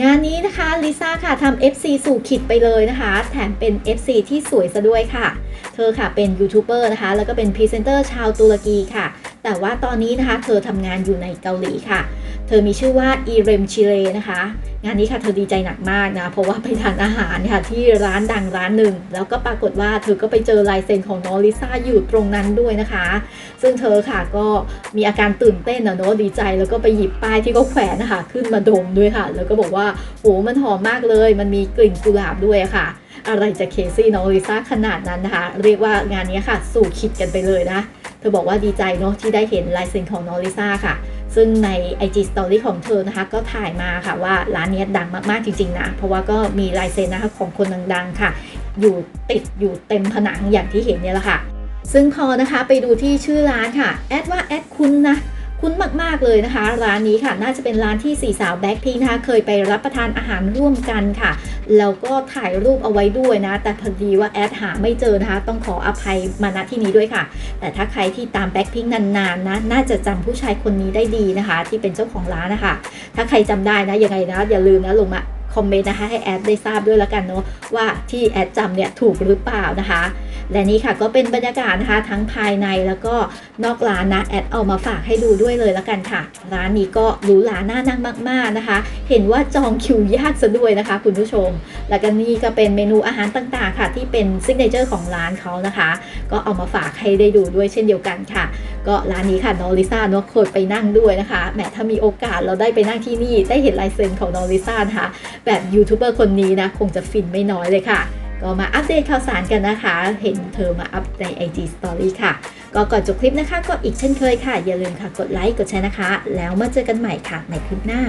งานนี้นะคะลิซ่าค่ะทำ FC สู่ขิดไปเลยนะคะ แถมเป็น FC ที่สวยซะด้วยค่ะ เธอค่ะเป็นยูทูบเบอร์นะคะ แล้วก็เป็นพรีเซนเตอร์ชาวตุรกีค่ะ แต่ว่าตอนนี้นะคะเธอทำงานอยู่ในเกาหลีค่ะ เธอมีชื่อว่าอีเรมชิเลนะคะ งานนี้ค่ะเธอดีใจหนักมากนะ เพราะว่าไปทานอาหารค่ะที่ร้านดังร้านหนึ่ง แล้วก็ปรากฏว่าเธอก็ไปเจอลายเซ็นของน้องลิซ่าอยู่ตรงนั้นด้วยนะคะ ซึ่งเธอค่ะก็มีอาการตื่นเต้นนะเนาะดีใจแล้วก็ไปหยิบป้ายที่เขาแขวนนะคะขึ้นมาดมด้วยค่ะ แล้วก็บอกว่าโหมันหอมมากเลย มันมีกลิ่นกุหลาบด้วยค่ะ อะไรจะเคซี่น้องลิซ่าขนาดนั้นนะคะ เรียกว่างานนี้ค่ะสู่คิดกันไปเลยนะเธอบอกว่าดีใจเนาะที่ได้เห็นลายเซ็นของน้องลิซ่าค่ะซึ่งใน IG Story ของเธอนะคะ ก็ถ่ายมาค่ะว่าร้านนี้ดังมาก ๆ จริง ๆ นะ เพราะว่าก็มีลายเซ็นนะคะของคนดัง ๆ ค่ะ อยู่ติดอยู่เต็มผนังอย่างที่เห็นเนี่ยแหละค่ะ ซึ่งพอนะคะไปดูที่ชื่อร้านค่ะ แอดว่าแอดคุ้นะ มาก ๆ เลยนะคะ ร้านนี้ค่ะน่าจะเป็นร้านที่สี่สาวแบ็คพิงนะคะเคยไปรับประทานอาหารร่วมกันค่ะแล้วก็ถ่ายรูปเอาไว้ด้วยนะ แต่พอดีว่าแอดหาไม่เจอนะคะ ต้องขออภัยมาณที่นี้ด้วยค่ะ แต่ถ้าใครที่ตามแบ็คพิงนานๆนะน่าจะจำผู้ชายคนนี้ได้ดีนะคะ ที่เป็นเจ้าของร้านนะคะ ถ้าใครจำได้นะยังไงนะอย่าลืมนะลงมาคอมเมนต์นะคะให้แอดได้ทราบด้วยแล้วกันเนาะว่าที่แอดจำเนี่ยถูกหรือเปล่านะคะ และนี่ค่ะก็เป็นบรรยากาศนะคะทั้งภายในแล้วก็นอกร้านนะแอดเอามาฝากให้ดูด้วยเลยล้วกันค่ะ ร้านนี้ก็หรูหราน่านั่งมาก ๆนะคะ เห็นว่าจองคิวยากซะด้วยนะคะ คุณผู้ชม แล้วก็นี่ก็เป็นเมนูอาหารต่างๆ ค่ะ ที่เป็นซิกเนเจอร์ของร้านเขานะคะ ก็เอามาฝากให้ได้ดูด้วยเช่นเดียวกันค่ะ ก็ร้านนี้ค่ะน้องลิซ่าเนาะเคยไปนั่งด้วยนะคะแหมถ้ามีโอกาสเราได้ไปนั่งที่นี่ได้เห็นลายเซ็นของน้องลิซ่านะคะแบบยูทูบเบอร์คนนี้นะคงจะฟินไม่น้อยเลยค่ะ ก็มาอัปเดตข่าวสารกันนะคะ เห็นเธอมาอัปใน IG Story ค่ะ ก็ก่อนจบคลิปนะคะ ก็อีกเช่นเคยค่ะ อย่าลืมค่ะ กดไลค์ กดแชร์นะคะ แล้วมาเจอกันใหม่ค่ะ ในคลิปหน้า